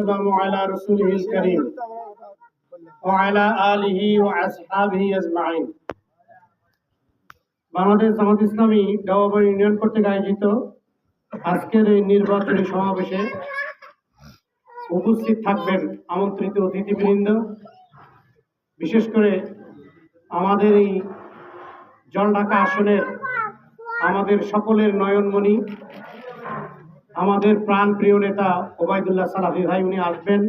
والسلام على رسوله الكريم وعلى آله وأصحابه أجمعين Bangladesh Jamaat Islami দেওয়াবাড়ি union কর্তৃক আয়োজিত আজকের এই নির্বাচনী সমাবেশে উপস্থিত থাকবেন আমন্ত্রিত অতিথিবৃন্দ বিশেষ করে আমাদের এই জলঢাকা আসনের আমাদের সকলের নয়নমণি আমাদের প্রাণ প্রিয় নেতা ওবায়দুল্লাহ সালাফি ভাই, উনি আসবেন।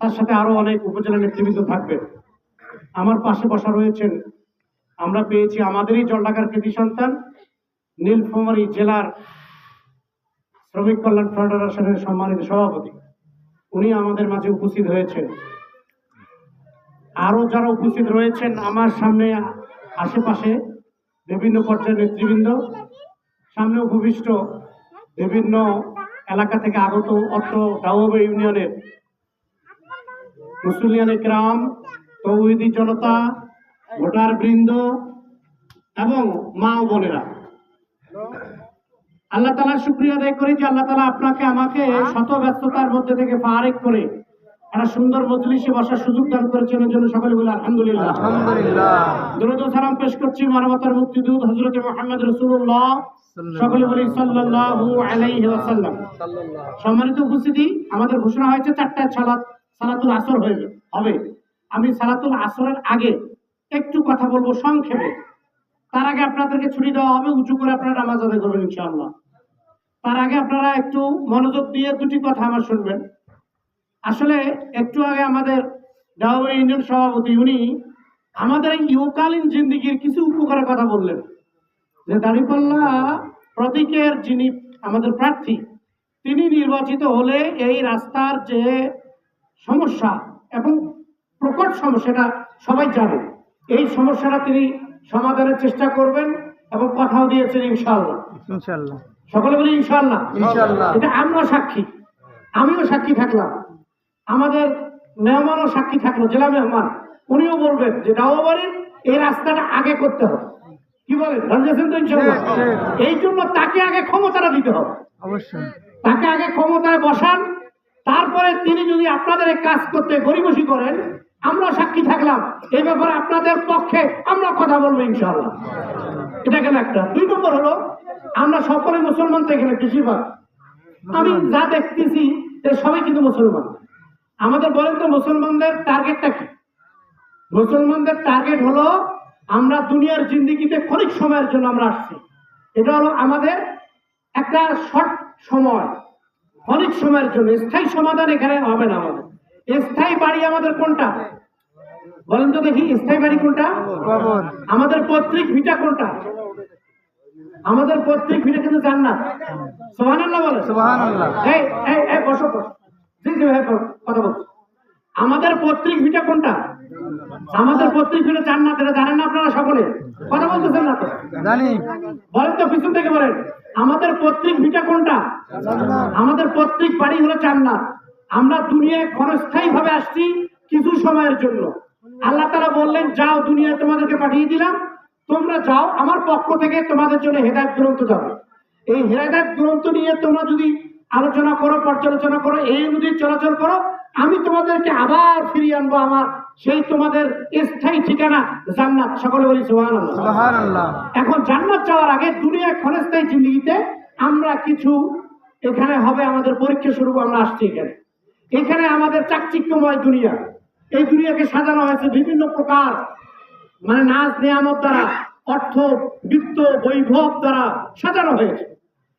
তার সাথে আরও অনেক উপজেলা নেতৃবৃন্দ থাকবেন। আমার পাশে বসা রয়েছেন। আমরা পেয়েছি আমাদেরই জলঢাকার কৃতি সন্তান, নীলফামারী জেলার শ্রমিক কল্যাণ ফেডারেশনের সম্মানিত সভাপতি। উনি আমাদের মাঝে উপস্থিত হয়েছেন। আরও যারা উপস্থিত রয়েছেন আমার সামনে, আশেপাশে বিভিন্ন পর্যায়ের নেতৃবৃন্দ সামনে উপবিষ্ট বিভিন্ন এলাকা থেকে আগত অর্থ ডাউবে ইউনিয়নের মুসলিয়ান গ্রাম, তৌহিদি জনতা, ভোটার বৃন্দ এবং মা ও বোনেরা। আল্লাহ তালা শুক্রিয়া আদায় করি যে আল্লাহ তালা আপনাকে আমাকে শত ব্যস্ততার মধ্যে থেকে ফারেক করে একটা সুন্দর মজলিসে বসার সুযোগ দান করেছেন জন্য সকলে বলে আলহামদুলিল্লাহ। আলহামদুলিল্লাহ। দরুদ সালাম পেশ করছি মানবতার মুক্তিদূত হযরত মুহাম্মদ রাসূলুল্লাহ। সকলে বলি সাল্লাল্লাহু আলাইহি ওয়াসাল্লাম। সম্মানিত উপস্থিতি আমাদের ঘোষণা হয়েছে চারটা সালাত সালাতুল আসর হয়ে হবে। আমি সালাতুল আসরের আগে একটু কথা বলব সংক্ষেপে। তার আগে আপনাদেরকে ছুটি দেওয়া হবে উঁচু করে আপনারা নামাজ আদায় করবেন ইনশাআল্লাহ। তার আগে আপনারা একটু মনোযোগ দিয়ে দুটি কথা আমার শুনবেন। আসলে একটু আগে আমাদের ডাউবে ইউনিয়ন সভাপতি উনি আমাদের এই ইহকালীন জিন্দিগির কিছু উপকারের কথা বললেন। যে দাঁড়িপাল্লা প্রতীকের যিনি আমাদের প্রার্থী তিনি নির্বাচিত হলে এই রাস্তার যে সমস্যা এবং প্রকট সমস্যাটা সবাই জানে এই সমস্যাটা তিনি সমাধানের চেষ্টা করবেন এবং কথাও দিয়েছেন ইনশাআল্লাহ। ইনশাআল্লাহ। সকলে বলি ইনশাল্লাহ ইনশাআল্লাহ। এটা আমরা সাক্ষী আমিও সাক্ষী থাকলাম। আমাদের মেহমানও সাক্ষী থাকল জেলা মেহমান। উনিও বলবেন যে ডাওয়াবাড়ির এই রাস্তাটা আগে করতে হবে। কি বলেন? রাজেছেন তো ইনশাআল্লাহ? ঠিক, ঠিক। এই জন্য তাকে আগে ক্ষমতাটা দিতে হবে। অবশ্যই। তাকে আগে ক্ষমতায় বসান। তারপরে তিনি যদি আপনাদের কাজ করতে গরিবসী করেন আমরা সাক্ষী থাকলাম। এই ব্যাপারে আপনাদের পক্ষে আমরা কথা বলব ইনশাল্লাহ এটা গেল একটা? দুই নম্বর হলো আমরা সকলে মুসলমান তো এখানে বেশিরভাগ আমি যা দেখতেছি সবাই কিন্তু মুসলমান। আমাদের বলেন তো মুসলমানদের টার্গেটটা কি? মুসলমানদের টার্গেট হলো আমরা দুনিয়ার জিন্দিগিতে ক্ষণিক সময়ের জন্য আমরা আসছি। এটা হলো আমাদের একটা শর্ট সময় ক্ষণিক সময়ের জন্য। স্থায়ী সমাধান এখানে হবে না আমাদের। স্থায়ী বাড়ি আমাদের কোনটা? বলেন তো দেখি স্থায়ী বাড়ি কোনটা? আমাদের পৈতৃক ভিটা কোনটা? আমাদের পৈতৃক ভিটা কিন্তু জান্নাত। সুবহানাল্লাহ বলে এই বসো বসো। জি জি ভাই কথা বলছো আমাদের পৈতৃক ভিটা কোনটা? আমাদের পৈতৃক ভিটা জান্নাত এটা জানেন না আপনারা সকলে? কথা বলতেছেন না তো? জানি। বলেন তো পিছন থেকে বলেন। আমাদের পৈতৃক ভিটা কোনটা? আমাদের পৈতৃক বাড়ি হলো জান্নাত আমরা দুনিয়ায় ক্ষণস্থায়ী ভাবে আসছি কিছু সময়ের জন্য। আল্লাহ তারা বললেন যাও দুনিয়ায় তোমাদেরকে পাঠিয়ে দিলাম। তোমরা যাও আমার পক্ষ থেকে তোমাদের জন্য হেদায়ত গ্রন্থ যাবে। এই হেদায়ত গ্রন্থ নিয়ে তোমরা যদি আলোচনা করো পর্যালোচনা করো এই অনুযায়ী চলাচল করো আমি তোমাদেরকে আবার ফিরিয়ে আনব আমার সেই তোমাদের স্থায়ী ঠিকানা জান্নাত। সকলে বলি সুবহানাল্লাহ। এখন জান্নাত যাওয়ার আগে দুনিয়া ক্ষণস্থায়ী জিন্দগিতে আমরা কিছু এখানে হবে আমাদের পরীক্ষা স্বরূপ আমরা আসছি এখানে। এখানে আমাদের চাকচিক্যময় দুনিয়া। এই দুনিয়াকে সাজানো হয়েছে বিভিন্ন প্রকার মানে নাচ নিয়ামত দ্বারা অর্থ বৃত্ত বৈভব দ্বারা সাজানো হয়েছে।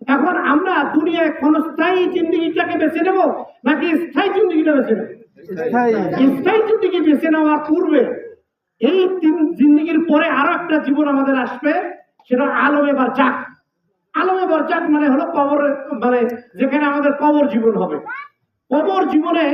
এখন আমরা দুনিয়ায় ক্ষণস্থায়ী জিন্দগিটাকে বেছে নেব নাকি স্থায়ী জিন্দগিটা বেছে নেব? স্থায়ী। স্থায়ী জিন্দিগি বেছে নেওয়ার পূর্বে এই তিন জিন্দিগির পরে আরও একটা জীবন আমাদের আসবে সেটা আলমে বারজাক। আলমে বারজাক মানে হলো কবর মানে যেখানে আমাদের কবর জীবন হবে। কবর জীবনে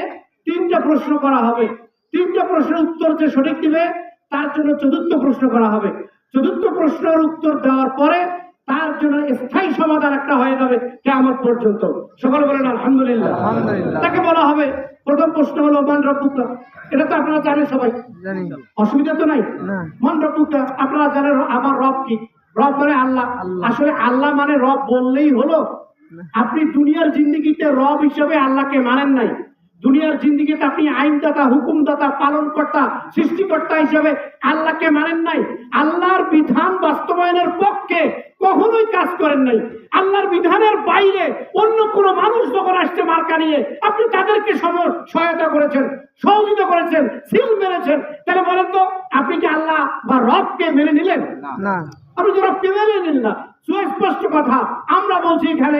তিনটা প্রশ্ন করা হবে। তিনটা প্রশ্নের উত্তর যে সঠিক দিবে তার জন্য চতুর্থ প্রশ্ন করা হবে। চতুর্থ প্রশ্নের উত্তর দেওয়ার পরে তার জন্য স্থায়ী সমাধান একটা হয়ে যাবে কেমন পর্যন্ত। সকল বলেন আলহামদুলিল্লাহ। তাকে বলা হবে প্রথম প্রশ্ন হলো মান রব্বুকা। এটা তো আপনারা জানেন সবাই। অসুবিধা তো নাই। মান রব্বুকা আপনারা জানেন আমার রব কি? রব মানে আল্লাহ। আল্লাহ। আসলে আল্লাহ মানে রব বললেই হলো। আপনি দুনিয়ার জিন্দিগিতে রব হিসেবে আল্লাহকে মানেন নাই। দুনিয়ার জিন্দিগিতে আপনি আইনদাতা হুকুমদাতা পালনকর্তা সৃষ্টিকর্তা হিসেবে আল্লাহকে মানেন নাই। আল্লাহর বিধান বাস্তবায়নের পক্ষে কখনোই কাজ করেন নাই। আল্লাহর বিধানের বাইরে অন্য কোনো মানুষ যখন আসছে মার্কা নিয়ে আপনি তাদেরকে সম- সহায়তা করেছেন সহযোগিতা করেছেন সিল মেরেছেন। তাহলে বলেন তো আপনি কি আল্লাহ বা রবকে মেনে নিলেন? না। আপনি তো রবকে মেনে নিন না। সুস্পষ্ট কথা আমরা বলছি এখানে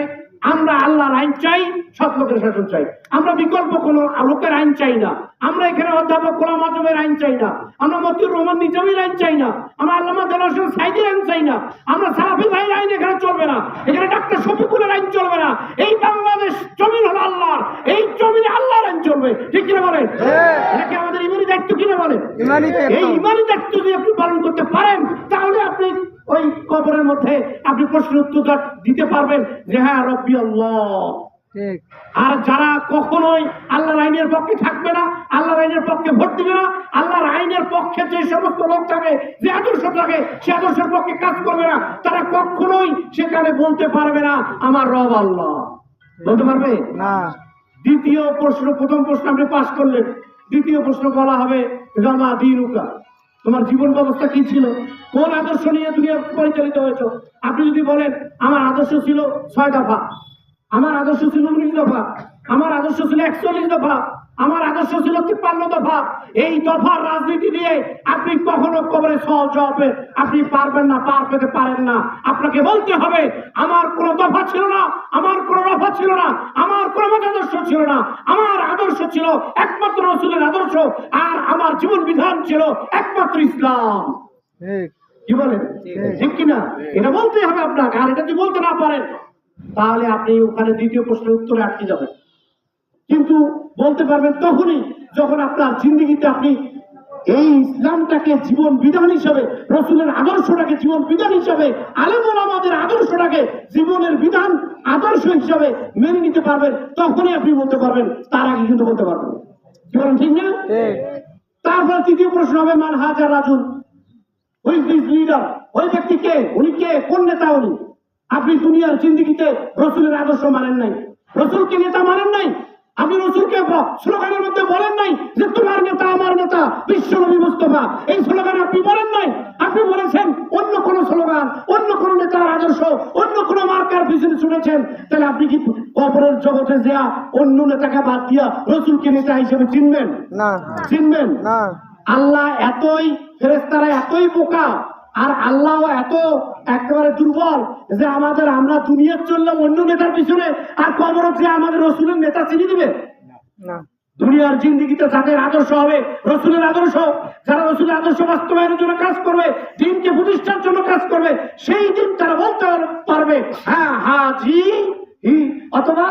আমরা আল্লাহর আইন চাই সৎ লোকের শাসন চাই। আমরা বিকল্প কোনো লোকের আইন চাই না। আমরা এখানে অধ্যাপক গোলাম আজমের আইন চাই না। আমরা মতিউর রহমান নিজামের আইন চাই না। আমরা আল্লামা দেলার সাইদের আইন চাই না। আমরা সারাফি ভাইয়ের আইন এখানে চলবে না। এখানে ডাক্তার শফিকুলের আইন চলবে না। এই বাংলাদেশ জমিন হলো আল্লাহর। এই জমিনে আল্লাহর আইন চলবে। ঠিক কিনা বলেন? হ্যাঁ। এটাকে আমাদের ইমানি দায়িত্ব কিনা বলেন? ইমানি এই ইমানি দায়িত্ব যদি আপনি পালন করতে পারেন কবরের মধ্যে আপনি প্রশ্ন উত্তর দিতে পারবেন যে হ্যাঁ রব্বি আল্লাহ। আর যারা কখনোই আল্লাহর আইনের পক্ষে থাকবে না আল্লাহর আইনের পক্ষে ভোট দিবে না আল্লাহর আইনের পক্ষে যে সমস্ত লোক থাকে যে আদর্শ থাকে সে আদর্শের পক্ষে কাজ করবে না তারা কখনোই সেখানে বলতে পারবে না আমার রব আল্লাহ। বলতে পারবে? না। দ্বিতীয় প্রশ্ন প্রথম প্রশ্ন আপনি পাশ করলেন। দ্বিতীয় প্রশ্ন বলা হবে রামা দিনুকা। তোমার জীবন ব্যবস্থা কি ছিল? কোন আদর্শ নিয়ে দুনিয়া পরিচালিত হয়েছ? আপনি যদি বলেন, আমার আদর্শ ছিল ছয় দফা। আমার আদর্শ ছিল উনিশ দফা। আমার আদর্শ ছিল একচল্লিশ দফা। আমার আদর্শ ছিল তিপ্পান্ন দফা। এই দফার রাজনীতি দিয়ে আপনি কখনো কবরে সহজ হবে আপনি পারবেন না, পার পেতে পারেন না। আপনাকে বলতে হবে, আমার কোনো দফা ছিল না, আমার কোনো দফা ছিল না, আমার কোনো মতাদর্শ ছিল না, আমার ছিল একমাত্র রসুলের আদর্শ আর আমার জীবন বিধান ছিল একমাত্র ইসলাম। কি বলেন? ঠিক। কিনা? এটা বলতেই হবে আপনাকে আর এটা যদি বলতে না পারেন তাহলে আপনি ওখানে দ্বিতীয় প্রশ্নের উত্তরে আটকে যাবেন। কিন্তু বলতে পারবেন তখনই যখন আপনার জিন্দিগিতে আপনি এই ইসলামটাকে জীবন বিধান হিসাবে রসুলের আদর্শটাকে জীবন বিধান হিসাবে আলেমুল আমাদের আদর্শটাকে জীবনের বিধান আদর্শ হিসাবে মেনে নিতে পারবেন তখনই আপনি বলতে পারবেন তার আগে কিন্তু বলতে পারবেন কি বলেন ঠিক না? তারপর তৃতীয় প্রশ্ন হবে মান হাজার রাজুন হুইজ দিস লিডার ওই ব্যক্তি কে? উনি কে? কোন নেতা উনি? আপনি দুনিয়ার জিন্দিগিতে রসুলের আদর্শ মানেন নাই। রসুলকে নেতা মানেন নাই। আপনি রসুলকে স্লোগানের মধ্যে বলেন নাই যে তোমার নেতা আমার নেতা মুস্তফা। এই স্লোগান আপনি বলেন নাই? আপনি বলেছেন অন্য কোন স্লোগান অন্য কোন নেতার আদর্শ অন্য কোন মার্কার পিছনে শুনেছেন তাহলে আপনি কি অপরের জগতে অন্য নেতাকে বাদ দিয়া রসুলকে নেতা হিসেবে চিনবেন? না। চিনবেন? না। আল্লাহ এতই ফেরেস্তারা এতই বোকা আর আল্লাহ এত একেবারে দুর্বল যে আমাদের আমরা দুনিয়ার চললাম অন্য নেতার পিছনে আর কবর যে আমাদের রসুলের নেতা চিনি দিবে? না। দুনিয়ার জিন্দিগিতে যাদের আদর্শ হবে রসুলের আদর্শ যারা রসুলের আদর্শ বাস্তবায়নের জন্য কাজ করবে দিনকে প্রতিষ্ঠার জন্য কাজ করবে সেই দিন তারা বলতে পারবে হ্যাঁ হাজি অথবা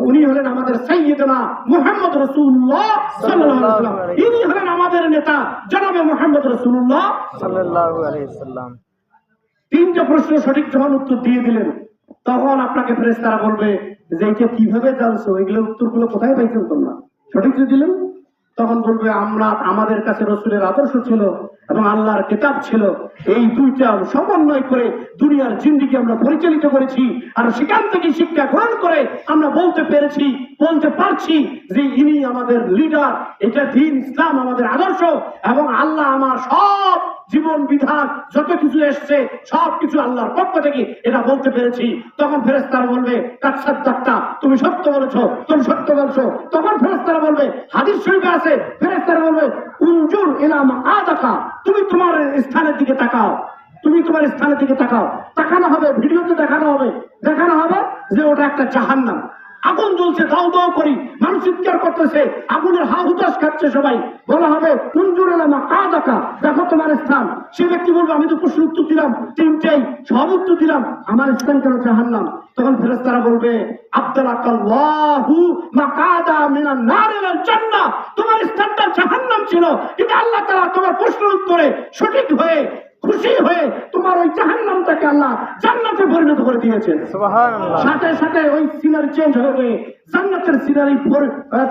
উনি হলেন আমাদের সাইয়েদনা মুহাম্মদ রসুল্লাহ সাল্লাল্লাহু ইনি হলেন আমাদের নেতা জনাবে মোহাম্মদ রসুল্লাহ সাল্লাল্লাহু আলাইহি সাল্লাম তিনটা প্রশ্ন সঠিক যখন উত্তর দিয়ে দিলেন, তখন আপনাকে ফেরেস্তারা বলবে যে, এটা কীভাবে জানছো? এগুলো উত্তরগুলো কোথায় পাইছেন তোমরা? সঠিক যে দিলেন, তখন বলবে, আমরা, আমাদের কাছে রসুলের আদর্শ ছিল এবং আল্লাহর কিতাব ছিল। এই দুইটা সমন্বয় করে দুনিয়ার জিন্দিগি আমরা পরিচালিত করেছি আর সেখান থেকে শিক্ষা গ্রহণ করে আমরা বলতে পেরেছি, বলতে পারছি যে ইনি আমাদের লিডার এটা দিন ইসলাম আমাদের আদর্শ এবং আল্লাহ আমার সব জীবন বিধান যত কিছু এসছে, সব কিছু আল্লাহর পক্ষ থেকে এটা বলতে পেরেছি। তখন ফেরেস্তারা বলবে ডাক্তা তুমি সত্য বলেছ, তুমি সত্য বলছো। তখন ফেরেস্তারা বলবে, হাদিস শরীফে আছে। ফেরেস্তারা বলবে উঞ্জুর ইলাম আদাকা তুমি তোমার স্থানের দিকে তাকাও। তুমি তোমার স্থানের দিকে তাকাও। তাকানো হবে, ভিডিওতে দেখানো হবে। দেখানো হবে যে ওটা একটা জাহান্নাম। আগুন জ্বলছে দাও দাও করি। মানুষ চিৎকার করতেছে, আগুনের হা হুতাশ খাচ্ছে সবাই। বলা হবে কুঞ্জুর এলামা কা দেখা দেখো তোমার স্থান। সে ব্যক্তি বলবে, আমি তো প্রশ্ন উত্তর দিলাম তিনটেই সব উত্তর দিলাম, আমার স্থান কেন জাহান্নাম? তখন ফেরেস্তারা বলবে আব্দুল্লাহ কাল্লাহু মাকাদা মিনান নার ইলাল জান্নাহ, তোমার স্থানটা জাহান্নাম ছিল। কিন্তু আল্লাহ তাআলা তোমার প্রশ্নের উত্তরে সঠিক হয়ে খুশি হয়ে তোমার ওই জাহান্নামটাকে আল্লাহ জান্নাতে পরিণত করে দিয়েছেন। সাথে সাথে ওই সিনারি চেঞ্জ হবে জান্নাতের সিনারি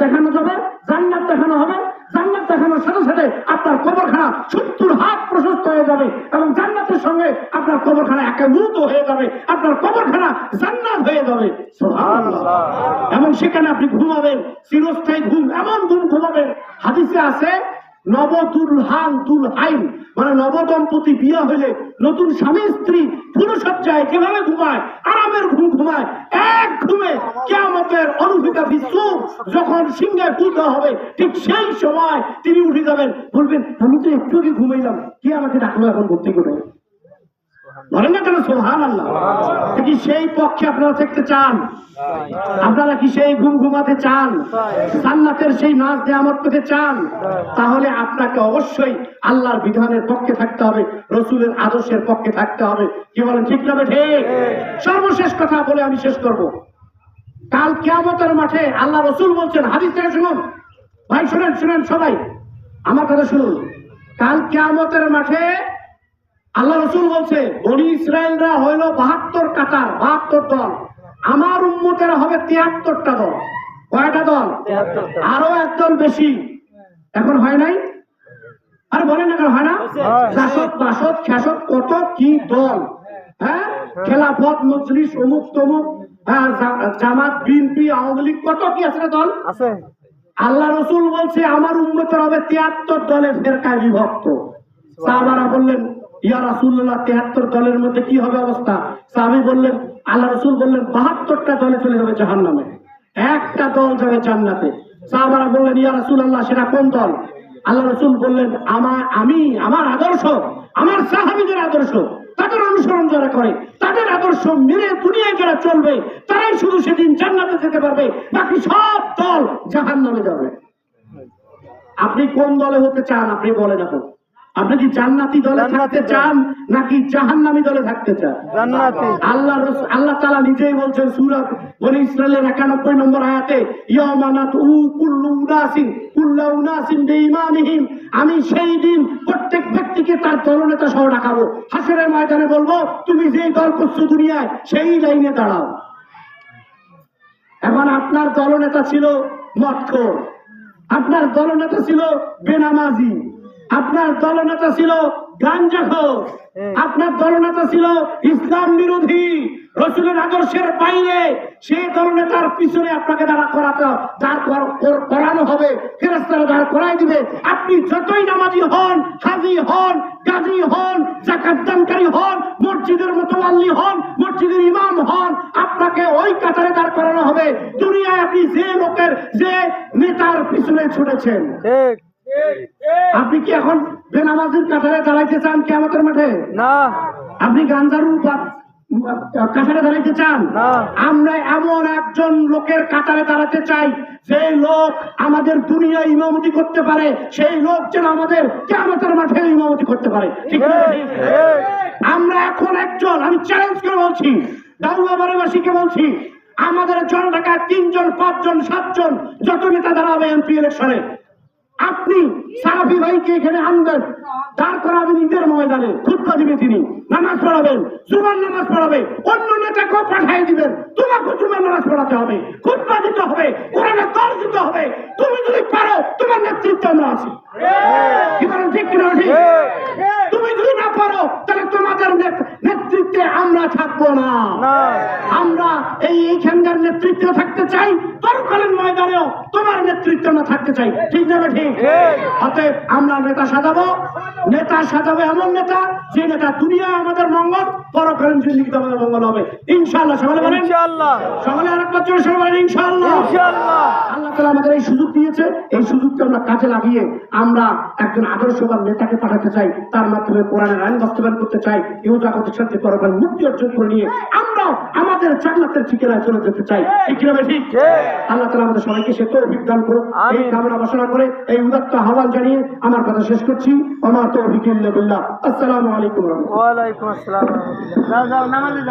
দেখানো যাবে জান্নাত দেখানো হবে জান্নাত দেখানোর সাথে সাথে আপনার কবরখানা সত্তর হাত প্রশস্ত হয়ে যাবে এবং জান্নাতের সঙ্গে আপনার কবরখানা একাভূত হয়ে যাবে আপনার কবরখানা জান্নাত হয়ে যাবে। এবং সেখানে আপনি ঘুমাবেন চিরস্থায়ী ঘুম এমন ঘুম ঘুমাবেন। হাদিসে আছে তুল মানে নবদম্পতি বিয়ে হলে নতুন স্বামী, স্ত্রী পুরুষজ্জায় ঘুমায়, আরামের ঘুম ঘুমায়, এক ঘুমে কেয়ামতের অনুভূতা বিশ্ব যখন সিংহে তুলতে হবে, ঠিক সেই সময় তিনি উঠে যাবেন, বলবেন, আমি তো একটু ঘুমাইলাম, কে আমাকে ডাকলো এখন ভর্তি করে? বলেন না কেন? কি সেই পক্ষে আপনারা থাকতে চান, আপনারা কি সেই ঘুম ঘুমাতে চান, জান্নাতের সেই নাচ দেয়ামত পেতে চান, তাহলে আপনাকে অবশ্যই আল্লাহর বিধানের পক্ষে থাকতে হবে, রসুলের আদর্শের পক্ষে থাকতে হবে। কি বলেন, ঠিক না ঠিক সর্বশেষ কথা বলে আমি শেষ করব। কাল কিয়ামতের মাঠে আল্লাহ রসুল বলছেন, হাদিস থেকে শুনুন। ভাই, শুনেন শুনেন সবাই। আমার কথা শুনুন। কাল কিয়ামতের মাঠে আল্লাহ রসুল বলছে বনি ইসরায়েলরা হইল বাহাত্তর কাতার বাহাত্তর দল। আমার উম্মতেরা হবে তিয়াত্তরটা দল। কয়টা দল? আরও একদল বেশি। এখন হয় নাই? আর বলেন না কেন হয় না? হয়। জাসদ বাসদ কত কি দল? হ্যাঁ? খেলাফত মজলিস অমুক তমুক হ্যাঁ, জামাত বিএনপি আওয়ামী লীগ কত কি আছে দল? আছে। আল্লাহ রসুল বলছে আমার উন্মতের হবে তিয়াত্তর দলে ফেরকায় বিভক্ত। সাহাবারা বললেন ইয়া রাসুল্লাহ তিয়াত্তর দলের মধ্যে কি হবে অবস্থা? সাহাবি বললেন, আল্লাহ রসুল বললেন, বাহাত্তরটা দলে চলে যাবে জাহান নামে একটা দল যাবে জান্নাতে। সাহাবারা বললেন, ইয়া রাসুল্লাহ সেটা কোন দল? আল্লাহ রসুল বললেন আমার আমি, আমার আদর্শ, আমার সাহাবিদের আদর্শ, তাদের অনুসরণ যারা করে, তাদের আদর্শ মেনে দুনিয়ায় যারা চলবে, তারাই শুধু সেদিন জান্নাতে যেতে পারবে, বাকি সব দল জাহান নামে যাবে। আপনি কোন দলে হতে চান, আপনি বলেন এখন আপনি কি জান্নাতি দলে থাকতে চান নাকি জাহান্নামী দলে থাকতে চান? জান্নাতি। আল্লাহ আল্লাহ নিজেই বলছেন বনি নম্বর আয়াতে ইয়ামানাত উ কুল্লু উনাসিন কুল্লা উনাসিন বেঈমানিহিম আমি সেই দিন প্রত্যেক ব্যক্তিকে তার দলনেতা সহ ডাকাবো। হাসরের ময়দানে বলব তুমি যেই দল করছ দুনিয়ায় সেই লাইনে দাঁড়াও। এখন আপনার দলনেতা ছিল মৎখর আপনার দলনেতা ছিল বেনামাজি। আপনার দলনেতা ছিল গাঞ্জাখোর আপনার দলনেতা ছিল ইসলাম বিরোধী। রসুলের আদর্শের বাইরে সেই দলনেতার পিছনে আপনাকে দাঁড়া করাতে দাঁড় কর- কর- করানো হবে। ফেরেস্তারা দাঁড় করাই দিবে। আপনি যতই নামাজি হন হাজি হন গাজী হন জাকাত দানকারী হন মসজিদের মোতাল্লি হন মসজিদের ইমাম হন আপনাকে ওই কাতারে দাঁড় করানো হবে। দুনিয়ায় আপনি যে লোকের যে নেতার পিছনে ছুটেছেন। ঠিক। আপনি কি এখন বেনামাজির কাতারে দাঁড়াইতে চান কেমতের মাঠে? না। আপনি গাঞ্জারু কাতারে দাঁড়াইতে চান? আমরা এমন একজন লোকের কাতারে দাঁড়াতে চাই যে লোক আমাদের দুনিয়া ইমামতি করতে পারে সেই লোক যেন আমাদের কেমতের মাঠে ইমামতি করতে পারে। ঠিক। আমরা এখন একজন আমি চ্যালেঞ্জ করে বলছি দারুয়াবাড়িবাসীকে বলছি আমাদের জন ঢাকায় তিনজন পাঁচজন সাতজন যত নেতা দাঁড়াবে এমপি ইলেকশনে আপনি সারাফি ভাইকে এখানে আনবেন। দাঁড় করাবেন ঈদের ময়দানে খুদ্া দিবে তিনি নামাজ পড়াবেন জুমার নামাজ পড়াবে অন্য নেতাকেও পাঠিয়ে দিবেন। তোমাকে জুমার নামাজ পড়াতে হবে খুদ্া দিতে হবে কোরআনে দল দিতে হবে। তুমি যদি পারো তোমার নেতৃত্ব আমরা আছি। কি বলেন ঠিক কিনা ঠিক? তুমি যদি না পারো তাহলে তোমাদের নেত- নেতৃত্বে আমরা থাকব না। এইখানকার নেতৃত্বে থাকতে চাই তরকালীন ময়দানেও তোমার নেতৃত্ব না থাকতে চাই। ঠিক না ঠিক। অতএব আমরা নেতা সাজাবো। নেতা সাজাবে এমন নেতা যে নেতা দুনিয়া আমাদের মঙ্গল পরকালীন জিন্দিগিতে আমাদের মঙ্গল হবে। ইনশাআল্লাহ সকলে বলেন? ইনশাআল্লাহ। সকলে আরেকবার জোরে সবাই বলেন ইনশাআল্লাহ। ইনশাআল্লাহ। আল্লাহ তালা আমাদের এই সুযোগ দিয়েছে। এই সুযোগটা আমরা কাজে লাগিয়ে আমরা একজন আদর্শবান নেতাকে পাঠাতে চাই। তার মাধ্যমে কোরআনের আইন বাস্তবায়ন করতে চাই। ইউ জগতের সাথে পরকাল মুক্তি অর্জন করে নিয়ে আমরাও আমাদের জান্নাতের ঠিকানায় চলে যেতে চাই। ঠিক কিনা ঠিক। আল্লাহ তালা আমাদের সবাইকে সে তো অভিজ্ঞান করুক। এই কামনা বাসনা করে এই উদাত্ত আহ্বান জানিয়ে আমার কথা শেষ করছি। আমার তো অভিজ্ঞ আসসালামু আলাইকুম ওয়ালাইকুম আসসালাম। যাও যাও নামাজে যাও।